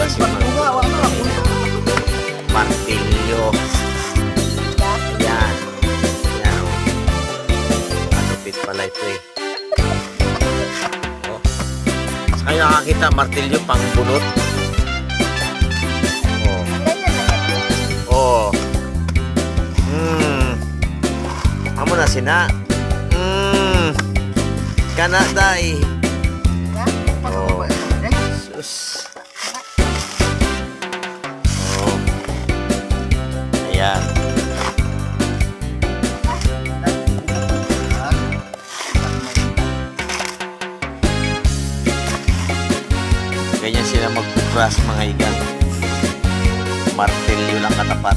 Labas yung mga martilyo. Yan. Yan o. Malupit pala ito eh. Oh. Saan nakakita martilyo pang bunot? Oh. Oh. Hmm. Amo na sina. Hmm. Kana day. Oh. Sus. Ganyan sila magpupras mga igan. Martilyo lang katapat.